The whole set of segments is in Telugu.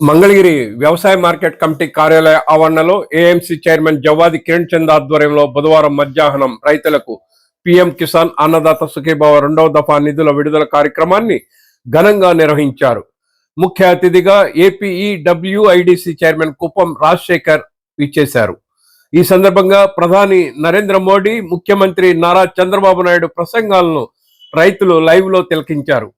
మంగళగిరి వ్యవసాయ మార్కెట్ కమిటీ కార్యాలయ ఆవరణలో ఏఎంసీ చైర్మన్ జవాది కిరణ్ చంద్ ఆధ్వర్యంలో బుధవారం మధ్యాహ్నం రైతులకు పిఎం కిసాన్ అన్నదాత సుఖీభావ రెండవ దఫా నిధుల విడుదల కార్యక్రమాన్ని ఘనంగా నిర్వహించారు. ముఖ్య అతిథిగా APE WIDC chairman Kuppam Rajasekhar ఇచ్చేశారు ఈ సందర్భంగా ప్రధాని నరేంద్ర మోడీ ముఖ్యమంత్రి నారా చంద్రబాబు నాయుడు ప్రసంగాలను రైతులు లైవ్లో తిలకించారు.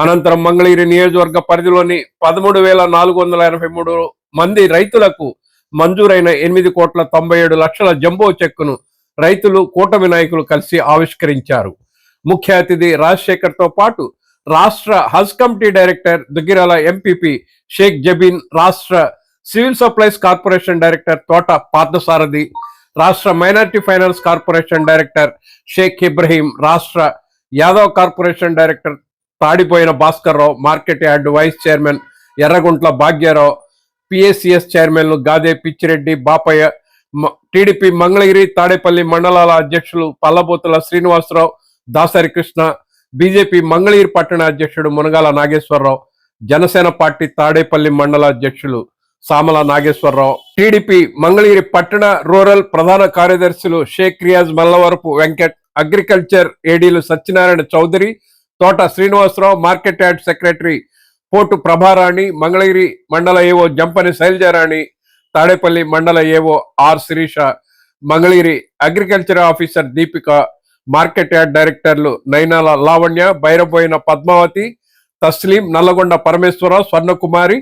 అనంతరం మంగళగిరి నియోజకవర్గ పరిధిలోని పదమూడు వేల నాలుగు వందల ఎనభై మూడు మంది రైతులకు మంజూరైన ఎనిమిది కోట్ల తొంభై ఏడు లక్షల జంబో చెక్కును రైతులు కూటమి నాయకులు కలిసి ఆవిష్కరించారు. ముఖ్య అతిథి రాజశేఖర్తో పాటు రాష్ట్ర Haj committee director Duggirala MPP Sheikh Jabeen రాష్ట్ర civil supplies corporation director Thota Parthasarathy రాష్ట్ర minority finance corporation director Sheikh Ibrahim రాష్ట్ర Yadav corporation director Tadipoyina Bhaskar Rao market yard vice chairman Erraguntla Bhagyarao PSCS చైర్మన్లు గాదే పిచ్చిరెడ్డి బాపయ్య మ- టీడీపీ మంగళగిరి తాడేపల్లి మండలాల అధ్యక్షులు పల్లబోతుల శ్రీనివాసరావు దాసరి కృష్ణ బీజేపీ మంగళగిరి పట్టణ అధ్యక్షుడు మునగాల నాగేశ్వరరావు జనసేన పార్టీ తాడేపల్లి మండల అధ్యక్షులు సామల నాగేశ్వరరావు టీడీపీ మంగళగిరి పట్టణ రూరల్ ప్రధాన కార్యదర్శులు షేక్ రియాజ్ మల్లవరపు వెంకట్ అగ్రికల్చర్ ఏడీలు Satyanarayana Chowdary Thota Srinivasarao market yard secretary పోటు ప్రభారాణి మంగళగిరి మండల ఏవో జంపని శైలజారాణి తాడేపల్లి మండల AO R Sirisha Mangalagiri agriculture officer Deepika market yard డైరెక్టర్లు నైనాల లావణ్య బైరపోయిన పద్మావతి తస్లీం నల్లగొండ పరమేశ్వరరావు స్వర్ణకుమారి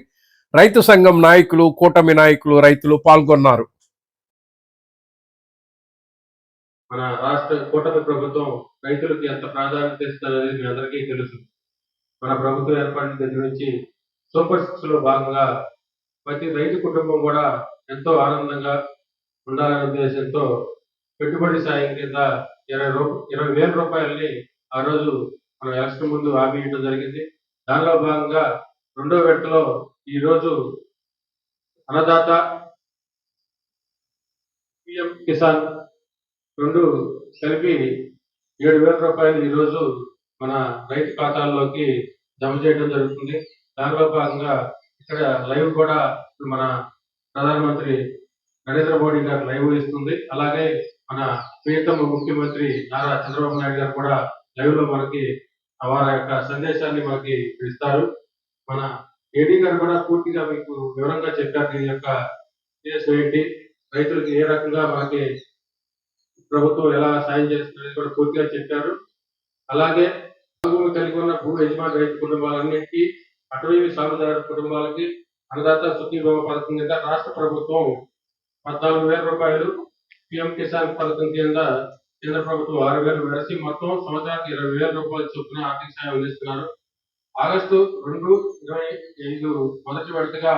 రైతు సంఘం నాయకులు కూటమి నాయకులు రైతులు పాల్గొన్నారు. మన రాష్ట్ర కూటమి ప్రభుత్వం రైతులకు ఎంత ప్రాధాన్యత ఇస్తుందనేది మీ అందరికీ తెలుసు. మన ప్రభుత్వం ఏర్పడిన దగ్గర నుంచి సూపర్ సిక్స్లో భాగంగా ప్రతి రైతు కుటుంబం కూడా ఎంతో ఆనందంగా ఉండాలనే ఉద్దేశంతో పెట్టుబడి సాయం కింద ఇరవై రూ ఇరవై వేల రూపాయలని ఆ రోజు మన ఎలక్షన్ ముందు హామీ ఇవ్వడం జరిగింది. దానిలో భాగంగా రెండో విడతలో ఈ రోజు అన్నదాత పిఎం కిసాన్ రెండు కలిపి ఏడు వేల రూపాయలు ఈరోజు మన రైతు ఖాతాల్లోకి జమ చేయడం జరుగుతుంది. దానిలో భాగంగా ఇక్కడ లైవ్ కూడా మన ప్రధానమంత్రి నరేంద్ర మోడీ గారు లైవ్ ఇస్తుంది. అలాగే మన ప్రియతమ ముఖ్యమంత్రి నారా చంద్రబాబు నాయుడు గారు కూడా లైవ్లో మనకి వారి యొక్క సందేశాన్ని మనకి ఇస్తారు. మన ఏడీ గారు కూడా పూర్తిగా మీకు వివరంగా చెప్పారు. దీని యొక్క ఏంటి? రైతులకు ఏ రకంగా మనకి ప్రభుత్వం ఎలా సాయం చేస్తుందని కూడా పూర్తిగా చెప్పారు. అలాగే భూమి కలిగి ఉన్న భూ యజమాని రైతు కుటుంబాలన్నింటికీ అటవీ సాగుదారు కుటుంబాలకి అన్నదాత సుఖీభవ పథకం కింద రాష్ట్ర ప్రభుత్వం పద్నాలుగు వేల రూపాయలు పిఎం కిసాన్ పథకం కింద కేంద్ర ప్రభుత్వం ఆరు వేలు వేసి మొత్తం సంవత్సరానికి ఇరవై వేల రూపాయల చొప్పున ఆర్థిక సాయం అందిస్తున్నారు. ఆగస్టు రెండు ఇరవై ఐదు మొదటి విడతగా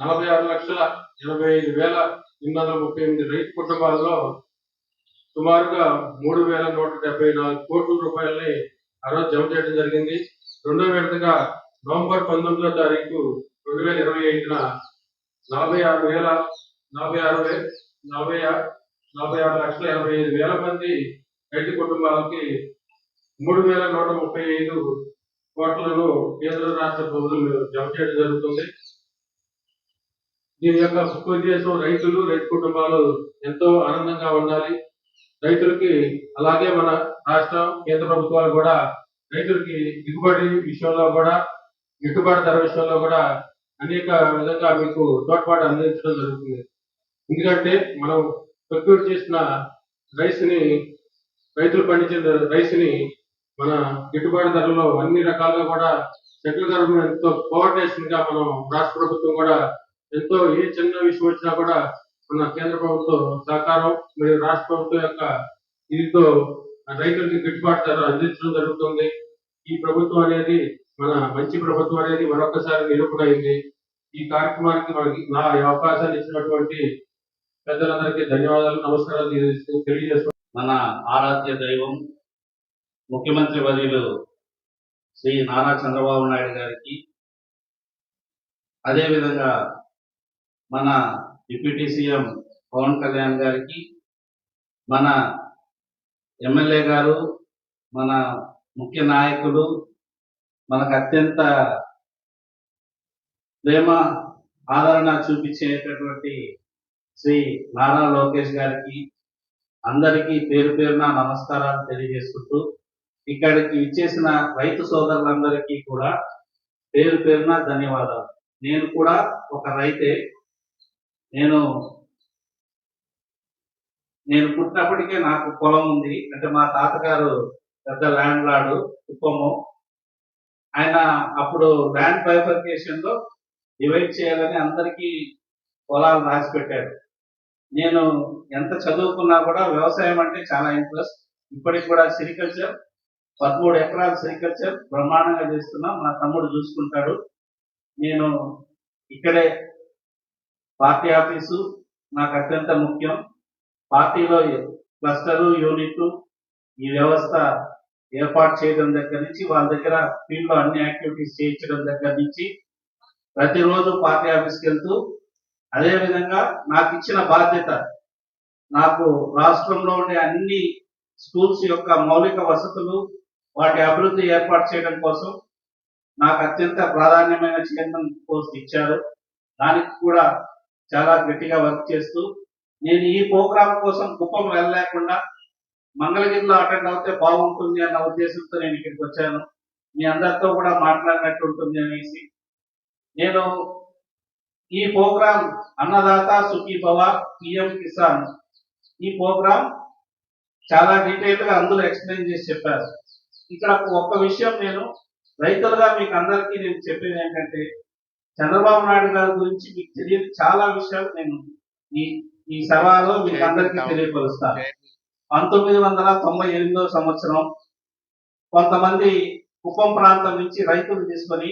నలభై ఆరు లక్షల ఇరవై ఐదు వేల ఎనిమిది వందల ముప్పై ఎనిమిది రైతు కుటుంబాలలో సుమారుగా మూడు వేల నూట డెబ్బై నాలుగు కోట్ల రూపాయలని ఆ రోజు జమ చేయడం జరిగింది. రెండో విడతగా నవంబర్ పంతొమ్మిదో తారీఖు రెండు వేల ఇరవై ఐదున నలభై ఆరు వేల నలభై ఆరు వే నలభై ఆరు నలభై ఆరు లక్షల ఎనభై ఐదు వేల మంది రైతు కుటుంబాలకి మూడు వేల నూట ముప్పై ఐదు కోట్లను కేంద్ర రాష్ట్ర ప్రభుత్వం జమ చేయడం జరుగుతుంది. దీని యొక్క ఉద్దేశం రైతులు రైతు కుటుంబాలు ఎంతో ఆనందంగా ఉండాలి. రైతులకి అలాగే మన రాష్ట్రం కేంద్ర ప్రభుత్వాలు కూడా రైతులకి దిగుబడి విషయంలో కూడా గిట్టుబాటు ధర విషయంలో కూడా అనేక విధంగా మీకు తోడ్పాటు అందించడం జరుగుతుంది. ఎందుకంటే మనం ప్రొక్యూర్ చేసిన రైస్ని రైతులు పండించిన రైస్ని మన గిట్టుబాటు ధరలో అన్ని రకాలుగా కూడా సెంట్రల్ గవర్నమెంట్ ఎంతో కోఆర్డినేషన్గా మనం రాష్ట్ర ప్రభుత్వం కూడా ఎంతో ఏ చిన్న విషయం వచ్చినా కూడా మన కేంద్ర ప్రభుత్వం సహకారం మరియు రాష్ట్ర ప్రభుత్వం యొక్క దీంతో రైతులకి గిట్టుబాటు ధర అందించడం జరుగుతుంది. ఈ ప్రభుత్వం అనేది మన మంచి ప్రభుత్వం అనేది మరొకసారి నిరూపణ అయింది ఈ కార్యక్రమానికి మనకి నా అవకాశాన్ని ఇచ్చినటువంటి పెద్దలందరికీ ధన్యవాదాలు నమస్కారాలు తెలియజేస్తూ- తెలియజేస్తూ మన ఆరాధ్య దైవం ముఖ్యమంత్రి వర్యులు శ్రీ నారా చంద్రబాబు నాయుడు గారికి అదేవిధంగా మన డిప్యూటీ సీఎం పవన్ కళ్యాణ్ గారికి మన ఎమ్మెల్యే గారు మన ముఖ్య నాయకులు మనకు అత్యంత ప్రేమ ఆదరణ చూపించేటటువంటి శ్రీ నారా లోకేష్ గారికి అందరికీ పేరు పేరున నమస్కారాలు తెలియజేసుకుంటూ ఇక్కడికి ఇచ్చేసిన రైతు సోదరులందరికీ కూడా పేరు పేరున ధన్యవాదాలు. నేను కూడా ఒక రైతే నేను నేను పుట్టినప్పటికే నాకు పొలం ఉంది. అంటే మా తాతగారు పెద్ద ల్యాండ్ లాడు కుప్పము. ఆయన అప్పుడు ల్యాండ్ బైఫర్కేషన్లో డివైడ్ చేయాలని అందరికీ పొలాలు రాసి పెట్టారు నేను ఎంత చదువుకున్నా కూడా వ్యవసాయం అంటే చాలా ఇంట్రెస్ట్. ఇప్పటికి కూడా సెరికల్చర్ పదమూడు ఎకరాల సెరికల్చర్ బ్రహ్మాండంగా చేస్తున్నా. మా తమ్ముడు చూసుకుంటాడు. నేను ఇక్కడే పార్టీ ఆఫీసు నాకు అత్యంత ముఖ్యం. పార్టీలో క్లస్టరు యూనిట్ ఈ వ్యవస్థ ఏర్పాటు చేయడం దగ్గర నుంచి వాళ్ళ దగ్గర ఫీల్డ్లో అన్ని యాక్టివిటీస్ చేయించడం దగ్గర నుంచి ప్రతిరోజు పార్టీ ఆఫీస్కి వెళ్తూ అదేవిధంగా నాకు ఇచ్చిన బాధ్యత నాకు రాష్ట్రంలో ఉండే అన్ని స్కూల్స్ యొక్క మౌలిక వసతులు వాటి అభివృద్ధి ఏర్పాటు చేయడం కోసం నాకు అత్యంత ప్రాధాన్యమైన చైర్మన్ పోస్ట్ ఇచ్చారు. దానికి కూడా చాలా గట్టిగా వర్క్ చేస్తూ నేను ఈ ప్రోగ్రామ్ కోసం కుప్పం వెళ్ళలేకుండా మంగళగిరిలో అటెండ్ అవుతే బాగుంటుంది అన్న ఉద్దేశంతో నేను ఇక్కడికి వచ్చాను. మీ అందరితో కూడా మాట్లాడినట్టు ఉంటుంది అనేసి. నేను ఈ ప్రోగ్రాం అన్నదాత సుఖీ భవ పిఎం కిసాన్. ఈ ప్రోగ్రాం చాలా డీటెయిల్గా అందులో ఎక్స్ప్లెయిన్ చేసి చెప్పారు. ఇక్కడ ఒక్క విషయం నేను రైతులుగా మీకు అందరికీ నేను చెప్పేది ఏంటంటే చంద్రబాబు నాయుడు గారి గురించి మీకు తెలియని చాలా విషయాలు నేను ఈ ఈ సభలో మీకు అందరికీ తెలియపరుస్తాను. పంతొమ్మిది వందల తొంభై ఎనిమిదో సంవత్సరం కొంతమంది కుప్పం ప్రాంతం నుంచి రైతులు తీసుకొని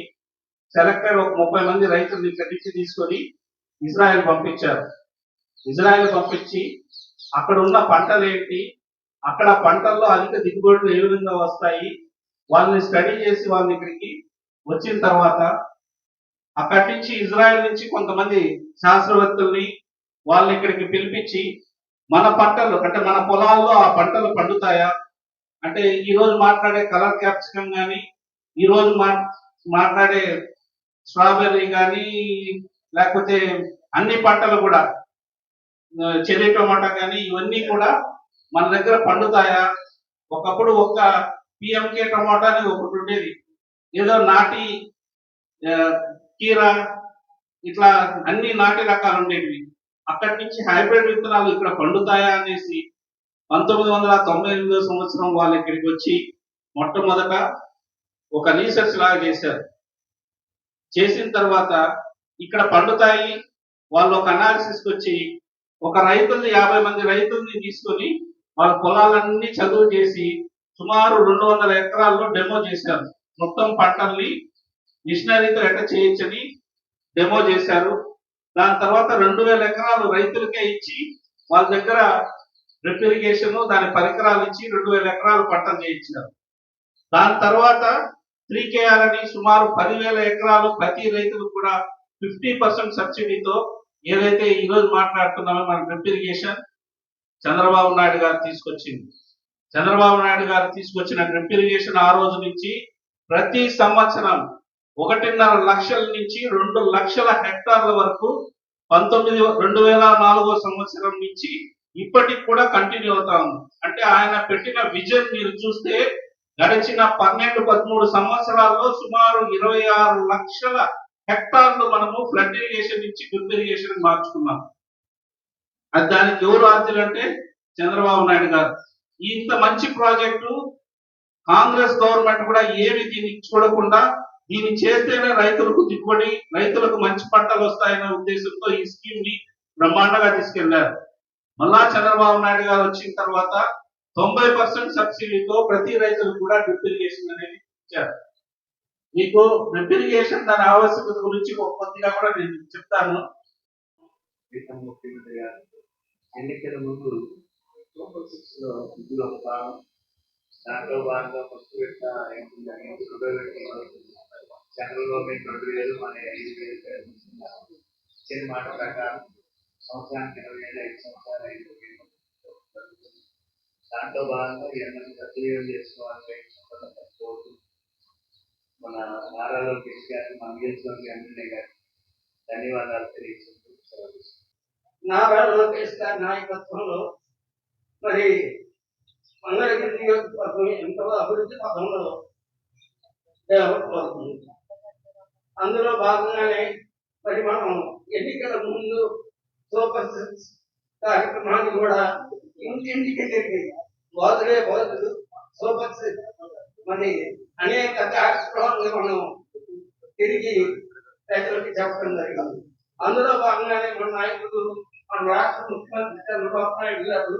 సెలెక్టెడ్ ఒక ముప్పై మంది రైతుల్ని ఇక్కడి నుంచి తీసుకొని ఇజ్రాయెల్ పంపించారు. ఇజ్రాయెల్ పంపించి అక్కడ ఉన్న పంటలు ఏంటి అక్కడ పంటల్లో అధిక దిగుబడులు ఏ విధంగా వస్తాయి వాళ్ళని స్టడీ చేసి వాళ్ళ దగ్గరికి వచ్చిన తర్వాత అక్కడి నుంచి ఇజ్రాయెల్ నుంచి కొంతమంది శాస్త్రవేత్తల్ని వాళ్ళని ఇక్కడికి పిలిపించి మన పంటలు అంటే మన పొలాల్లో ఆ పంటలు పండుతాయా? అంటే ఈ రోజు మాట్లాడే కలర్ క్యాప్సికం కానీ ఈ రోజు మా మాట్లాడే స్ట్రాబెర్రీ కానీ లేకపోతే అన్ని పంటలు కూడా ఆ, చెర్రీ కానీ ఇవన్నీ కూడా మన దగ్గర పండుతాయా? ఒకప్పుడు ఒక పిఎంకే టమాటా అనేది ఒకటి ఉండేది. ఏదో నాటి కీర ఇట్లా అన్ని నాటి రకాలు ఉండేవి అక్కడి నుంచి హైబ్రిడ్ విత్తనాలు ఇక్కడ పండుతాయా అనేసి పంతొమ్మిది వందల తొంభై ఎనిమిదో సంవత్సరం వాళ్ళు ఇక్కడికి వచ్చి మొట్టమొదట ఒక రీసెర్చ్ లాగా చేశారు. చేసిన తర్వాత ఇక్కడ పండుతాయి వాళ్ళు ఒక అనాలిసిస్కి వచ్చి ఒక రైతుల్ని యాభై మంది రైతుల్ని తీసుకొని వాళ్ళ పొలాలన్నీ చదువు చేసి సుమారు రెండు వందల ఎకరాల్లో డెమో చేశారు. మొత్తం పంటల్ని మిషనరీతో ఎట్ట చేయొచ్చని డెమో చేశారు. దాని తర్వాత రెండు వేల ఎకరాలు రైతులకే ఇచ్చి వాళ్ళ దగ్గర డ్రిప్ ఇరిగేషన్ దాని పరికరాలు ఇచ్చి రెండు వేల ఎకరాలు పంటలు చేయించారు దాని తర్వాత త్రీ కేఆర్ అని సుమారు పదివేల ఎకరాలు ప్రతి రైతులు కూడా ఫిఫ్టీ పర్సెంట్ సబ్సిడీతో ఏదైతే ఈ రోజు మాట్లాడుతున్నామో మన డ్రిప్ ఇరిగేషన్ చంద్రబాబు నాయుడు గారు తీసుకొచ్చింది. చంద్రబాబు నాయుడు గారు తీసుకొచ్చిన డ్రిప్ ఇరిగేషన్ ఆ రోజు నుంచి ప్రతి సంవత్సరం ఒకటిన్నర లక్షల నుంచి రెండు లక్షల హెక్టార్ల వరకు పంతొమ్మిది రెండు వేల నాలుగో సంవత్సరం నుంచి ఇప్పటికి కూడా కంటిన్యూ అవుతా ఉంది. అంటే ఆయన పెట్టిన విజన్ మీరు చూస్తే గడిచిన పన్నెండు పదమూడు సంవత్సరాల్లో సుమారు ఇరవై ఆరు లక్షల హెక్టార్లు మనము ఫ్లడ్ ఇరిగేషన్ నుంచి డ్రిప్ ఇరిగేషన్ మార్చుకున్నాం. అది దానికి ఎవరు ఆర్జీలు అంటే చంద్రబాబు నాయుడు గారు. ఇంత మంచి ప్రాజెక్టు కాంగ్రెస్ గవర్నమెంట్ కూడా ఏమి దీన్ని చూడకుండా దీన్ని చేస్తేనే రైతులకు దిగుబడి రైతులకు మంచి పంటలు వస్తాయనే ఉద్దేశంతో ఈ స్కీమ్ని బ్రహ్మాండంగా తీసుకెళ్ళారు. మళ్ళా చంద్రబాబు నాయుడు గారు వచ్చిన తర్వాత తొంభై పర్సెంట్ సబ్సిడీతో ప్రతి రైతులు కూడా డ్రిప్ ఇరిగేషన్ అనేది ఇచ్చారు. మీకు డ్రిప్ ఇరిగేషన్ దాని ఆవశ్యకత గురించి కొద్దిగా కూడా నేను చెప్తాను. ముఖ్యమంత్రి గారు ఎన్నికల ముందు లో దాంట్లో భాగంగా ఫస్ట్ పెట్ట ఏంటంటే ఎందుకు పెట్టి సెంట్రల్ గవర్నమెంట్ రెండు వేలు మన ఐదు వేలు ప్రయత్నిస్తున్నారు. ఇచ్చిన మాట ప్రకారం సంవత్సరానికి ఇరవై వేలు ఐదు సంవత్సరాలు ఐదు వేలు. దాంట్లో భాగంగా ఏమైనా సద్వినియోగం చేసుకోవాలని కోరుతూ మన నారా లోకేష్ గారు మన నియోజకవర్గ ఎమ్మెల్యే గారు ధన్యవాదాలు తెలియజేస్తూ సెలవు తీసుకుంటున్నాను. నారా లోకేష్ గారి నాయకత్వంలో మరి మంగళగిరి నియోజకవర్గం ఎంతో అభివృద్ధి పథంలో డెవలప్ అవుతుంది అందులో భాగంగానే మరి మనం ఎన్నికల ముందు సూపర్ సిక్స్ కార్యక్రమాన్ని కూడా ఇంటింటికి జరిగి బోధలే బోధలు సూపర్ సిక్స్ మరి అనేక కార్యక్రమాలను మనం తిరిగి రైతులకి చెప్పడం జరిగింది. అందులో భాగంగానే మన నాయకుడు మన రాష్ట్ర ముఖ్యమంత్రి చంద్రబాబు నాయుడు గారు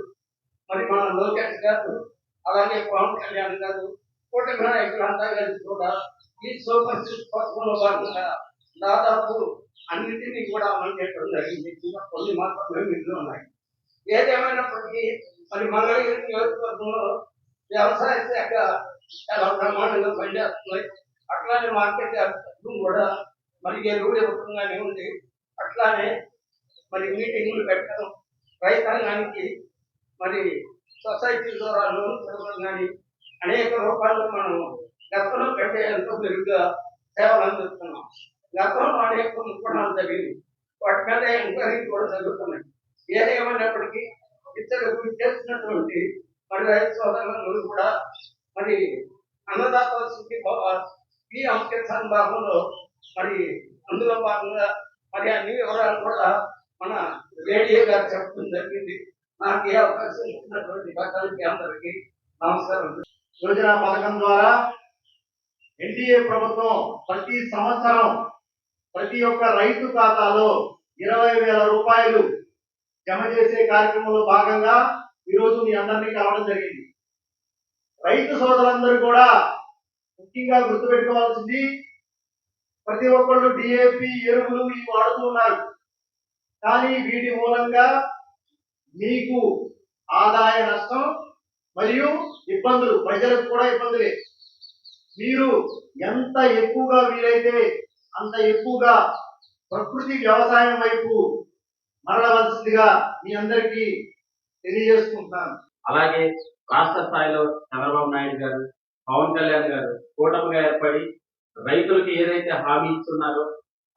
మరి మన లోకేష్ గారు అలాగే పవన్ కళ్యాణ్ గారు కూటమి నాయకులంతా కలిసి కూడా ఈ సూపర్ సిక్స్ పథకంలో భాగంగా దాదాపు అన్నింటినీ కూడా అమలు చేయడం జరిగింది. ఇంకా కొన్ని మాత్రమే మిగిలి ఉన్నాయి. ఏదేమైనప్పటికీ మరి మంగళగిరి నియోజకవర్గంలో వ్యవసాయ శాఖ చాలా బ్రహ్మాండంగా పనిచేస్తుంది. అట్లానే మార్కెట్ కూడా మరి ఎరువులు ఇవ్వకంగానే ఉంది. అట్లానే మరి మీటింగ్లు పెట్టడం రైతాంగానికి మరి సొసైటీ ద్వారా లోన్ ఇవ్వడం కానీ అనేక రూపాల్లో మనం గతంలో కంటే ఎంతో మెరుగ్గా సేవలు అందిస్తున్నాం. గతంలో అనేక ముప్పడాలు జరిగింది. వాటి మీద ఎంక్వైరీ కూడా జరుగుతున్నాయి. ఏదేమైనప్పటికీ ఇతరులకు చేస్తున్నటువంటి మరి రైతు సోదరులందరూ కూడా మరి అన్నదాత సుఖీ ఈ అంకితాన్ భాగంలో మరి అందులో భాగంగా మరి అన్ని వివరాలు కూడా మన రేడియో గారు చెప్పడం జరిగింది. నాకు ఏ అవకాశం ఇచ్చినటువంటి భక్తులకి అందరికీ నమస్కారం. యోజన పథకం ద్వారా ఎన్డీఏ ప్రభుత్వం ప్రతి సంవత్సరం ప్రతి ఒక్క రైతు ఖాతాలో ఇరవై వేల రూపాయలు జమ చేసే కార్యక్రమంలో భాగంగా ఈరోజు మీ అందరినీ కలవడం జరిగింది. రైతు సోదరులందరూ కూడా ముఖ్యంగా గుర్తుపెట్టుకోవాల్సింది ప్రతి ఒక్కళ్ళు డిఏపి ఎరువులు ఇవి వాడుతూ ఉన్నారు. కానీ వీటి మూలంగా మీకు ఆదాయ నష్టం మరియు ఇబ్బందులు ప్రజలకు కూడా ఇబ్బందులే. మీరు ఎంత ఎక్కువగా వీలైతే అంత ఎక్కువగా ప్రకృతి వ్యవసాయం వైపు మరలవలసిందిగా మీ అందరికీ తెలియజేసుకుంటున్నాను. అలాగే రాష్ట్ర స్థాయిలో చంద్రబాబు నాయుడు గారు పవన్ కళ్యాణ్ గారు కూటమిగా ఏర్పడి రైతులకు ఏదైతే హామీ ఇస్తున్నారో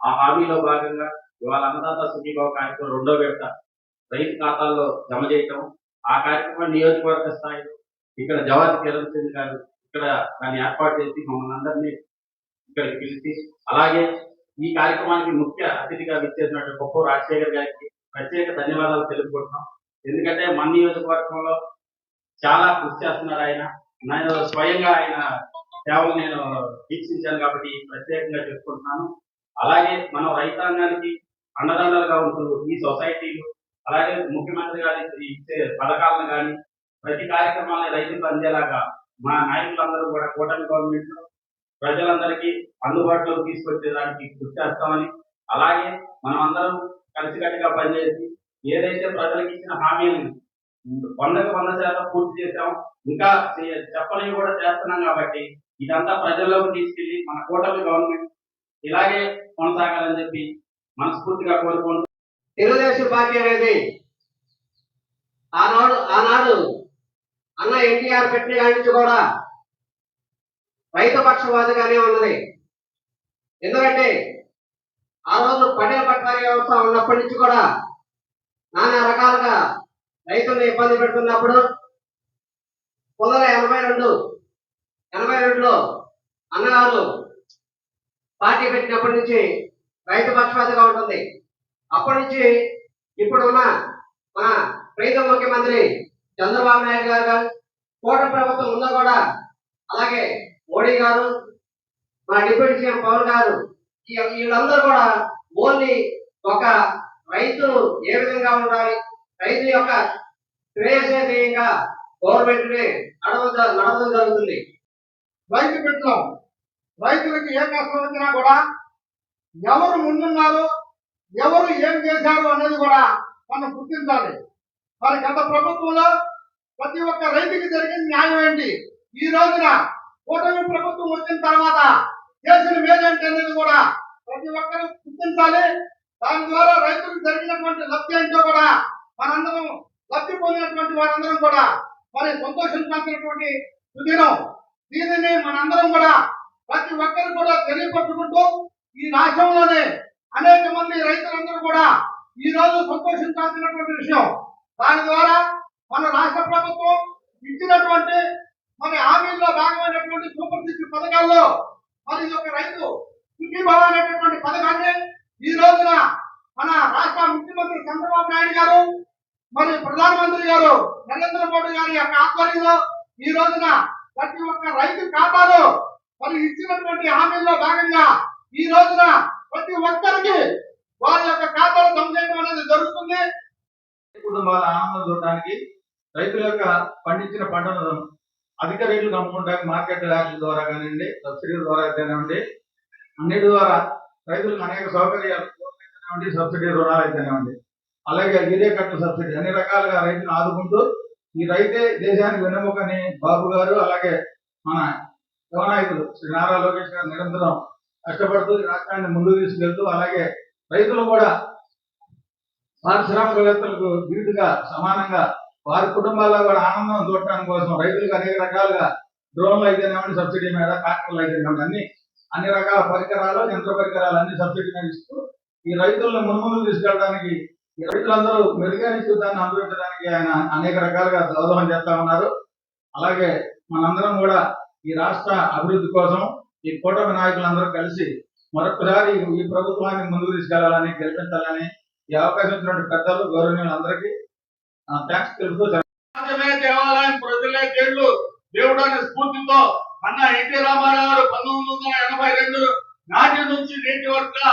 ఆ హామీలో భాగంగా ఇవాళ అన్నదాత సుఖీభావ కార్యక్రమం రెండో విడత రైతు ఖాతాల్లో జమ చేయటం ఆ కార్యక్రమం నియోజకవర్గ స్థాయిలో ఇక్కడ జవాహర్ కిరణ్ సింగ్ గారు ఇక్కడ దాన్ని ఏర్పాటు చేసి మమ్మల్ని అందరినీ ఇక్కడికి పిలిచి అలాగే ఈ కార్యక్రమానికి ముఖ్య అతిథిగా విచ్చేసినటువంటి గొప్ప రాజశేఖర్ గారికి ప్రత్యేక ధన్యవాదాలు తెలుపుకుంటున్నాం. ఎందుకంటే మన నియోజకవర్గంలో చాలా కృషి చేస్తున్నారు ఆయన. నేను స్వయంగా ఆయన సేవలు నేను వీక్షించాను కాబట్టి ప్రత్యేకంగా చెప్పుకుంటున్నాను. అలాగే మనం రైతాంగానికి అండదండలుగా ఉంటూ ఈ సొసైటీలు అలాగే ముఖ్యమంత్రి గారి ఇచ్చే పథకాలను కానీ ప్రతి కార్యక్రమాన్ని రైతులకు అందేలాగా మా నాయకులందరూ కూడా కూటమి గవర్నమెంట్ ప్రజలందరికీ అందుబాటులోకి తీసుకొచ్చేదానికి కృషి చేస్తామని అలాగే మనం అందరం కలిసికట్టుగా పనిచేసి ఏదైతే ప్రజలకు ఇచ్చిన హామీలను వందకు వంద శాతం పూర్తి చేశాం ఇంకా చే- కూడా చేస్తున్నాం కాబట్టి ఇదంతా ప్రజల్లోకి తీసుకెళ్ళి మన కూటమి గవర్నమెంట్ ఇలాగే కొనసాగాలని చెప్పి మనస్ఫూర్తిగా కోరుకుంటూ తెలుగుదేశం పార్టీ అనేది ఆనాడు ఆనాడు అన్న ఎన్టీఆర్ పెట్టిన కాడి నుంచి కూడా రైతు పక్షవాదిగానే ఉన్నది. ఎందుకంటే ఆ రోజు పటేల్ పట్వారీ వ్యవస్థ ఉన్నప్పటి నుంచి కూడా నానా రకాలుగా రైతుల్ని ఇబ్బంది పెడుతున్నప్పుడు పొందల ఎనభై రెండు ఎనభై రెండులో అన్నగారు పార్టీ పెట్టినప్పటి నుంచి రైతు పక్షవాదిగా ఉంటుంది. అప్పటి నుంచి ఇప్పుడున్న మన ప్రీతం ముఖ్యమంత్రి చంద్రబాబు నాయుడు గారు కోట ప్రభుత్వం ఉందా కూడా అలాగే మోడీ గారు మన డిప్యూటీ సీఎం పవన్ గారు ఈ- వీళ్ళందరూ కూడా ఓన్లీ ఒక రైతులు ఏ విధంగా ఉండాలి రైతు యొక్క శ్రేయసే ధ్యేయంగా గవర్నమెంట్ నడవడం నడవడం జరుగుతుంది. రైతు విప్లవం రైతులకు ఏ కష్టం వచ్చినా కూడా ఎవరు ముందున్నారు ఎవరు ఏం చేశారు అనేది కూడా మనం గుర్తించాలి. మరి గత ప్రభుత్వంలో ప్రతి ఒక్క రైతుకి జరిగిన న్యాయం ఏంటి? ఈ రోజున కూటమి ప్రభుత్వం వచ్చిన తర్వాత చేసిన మేలేంటి అనేది కూడా ప్రతి ఒక్కరు గుర్తించాలి. దాని ద్వారా రైతులకు జరిగినటువంటి లబ్ధి ఏంటో కూడా మనందరం లబ్ధి పొందినటువంటి వారందరం కూడా మరి సంతోషించాల్సినటువంటి సుదినం. దీనిని మనందరం కూడా ప్రతి ఒక్కరు కూడా తెలియపరుచుకుంటూ ఈ రాష్ట్రంలోనే అనేక మంది రైతులందరూ కూడా ఈ రోజు సంతోషించాల్సినటువంటి విషయం. దాని ద్వారా మన రాష్ట్ర ప్రభుత్వం ఇచ్చినటువంటి మన హామీల్లో భాగమైనటువంటి సూపర్ సిక్స్ పథకాల్లో మరి ఈ యొక్క రైతు సుఖీభావ అనేటటువంటి పథకాన్ని ఈ రోజున మన రాష్ట్ర ముఖ్యమంత్రి చంద్రబాబు నాయుడు గారు మరి ప్రధానమంత్రి గారు నరేంద్ర మోడీ గారి యొక్క ఆధ్వర్యంలో ఈ రోజున ప్రతి ఒక్క రైతు ఖాతాలో మరి ఇచ్చినటువంటి హామీల్లో భాగంగా ఈ రోజున ప్రతి ఒక్కరికి వారి యొక్క ఖాతాలు జమ చేయడం అనేది జరుగుతుంది. కుటుంబాల ఆనందం చూడడానికి రైతుల యొక్క పండించిన పంటను అధిక రేట్లు అమ్ముకుంటానికి మార్కెట్ యార్డ్ల ద్వారా కానివ్వండి సబ్సిడీల ద్వారా అయితేనేవ్వండి అన్నిటి ద్వారా రైతులకు అనేక సౌకర్యాలు అయితేనేవ్వండి సబ్సిడీ రుణాలు అయితేనేవ్వండి అలాగే యూరియా కట్ట సబ్సిడీ అన్ని రకాలుగా రైతును ఆదుకుంటూ ఈ రైతే దేశానికి వెన్నెముకని బాబు గారు అలాగే మన యువనాయకులు శ్రీ నారా లోకేష్ గారు నిరంతరం కష్టపడుతూ ఈ రాష్ట్రాన్ని ముందుకు తీసుకెళ్తూ అలాగే రైతులు కూడా పారిశ్రామికవేత్తలకు వీటిగా సమానంగా వారి కుటుంబాల్లో కూడా ఆనందం చూడటం కోసం రైతులకు అనేక రకాలుగా డ్రోన్లు అయితేనేమండి సబ్సిడీ మీద ట్రాక్టర్లు అయితేనేమండి అన్ని అన్ని రకాల పరికరాలు యంత్ర పరికరాలు అన్ని సబ్సిడీ మీద ఇస్తూ ఈ రైతులను మున్ముందు తీసుకెళ్ళడానికి ఈ రైతులందరూ మెరుగైన జీవితాన్ని అనుభవించడానికి ఆయన అనేక రకాలుగా దోహదం చేస్తా ఉన్నారు. అలాగే మనందరం కూడా ఈ రాష్ట్ర అభివృద్ధి కోసం ఈ కూటమి నాయకులందరూ కలిసి మరొకసారి ఈ ప్రభుత్వాన్ని ముందుకు తీసుకెళ్ళాలని గెలిపించాలని ఈ అవకాశం ఇచ్చినటువంటి పెద్దలు గౌరవనీయులందరికీ థ్యాంక్స్ తెలుపుతూ దేవాలయం ప్రజలే దేవుడు దేవుడు అనే స్ఫూర్తితో అన్న ఎన్టీ రామారావు గారు పంతొమ్మిది వందల ఎనభై రెండు నాటి నుంచి నేటి వరకు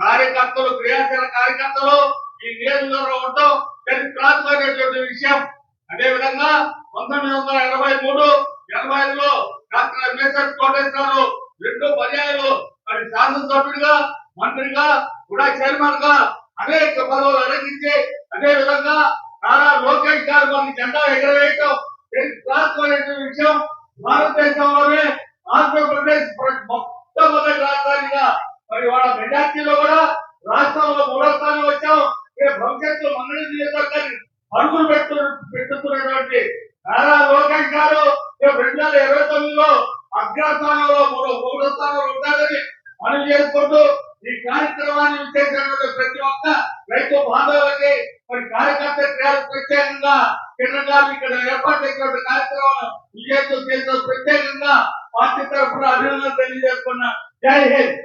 కార్యకర్తలు క్రియాశీల కార్యకర్తలు ఈ నియోజకవర్గంలో ఉండటం చరిత్రాత్మకమైనటువంటి విషయం. అదే విధంగా పంతొమ్మిది వందల ఎనభై మూడు ఎనభై ఐదులో డాక్టర్ ఎంఎస్ఎస్ కోటేశ్వరరావు రెండో పర్యాయాలు మరి శాసనసభ్యుడిగా మంత్రిగా కూడా చైర్మన్గా అనేక పదవులు అలంకించి అదే విధంగా నారా లోకేష్ గారు మన జెండా ఎగరవేయటం రాష్ట్రమైన విషయం భారతదేశంలోనే ఆంధ్రప్రదేశ్ ప్ర- మొట్టమొదటి రాజధానిగా మరి వాళ్ళ మెజార్టీలో కూడా రాష్ట్రంలో మూడో స్థానం వచ్చాం రేపు భవిష్యత్తు మంగళ నియోజకవర్గాన్ని అడుగులు పెట్టు పెట్టుతున్నటువంటి నారా లోకేష్ గారు రేపు రెండు వేల ఇరవై తొమ్మిదిలో అగ్రస్థానంలో మూడో మూడో స్థానంలో ఉంటారని మనం చేసుకుంటూ ఈ కార్యక్రమాన్ని చేసినటువంటి ప్రతి ఒక్క రైతు బాంధవులకి మరి కార్యకర్త క్రియలు ప్రత్యేకంగా కిరణ్ గారు ఇక్కడ ఏర్పాటు చేసినటువంటి కార్యక్రమం విజయతో చేసిన ప్రత్యేకంగా పార్టీ తరఫున అభినందనలు తెలియజేసుకున్నా. జై హింద్!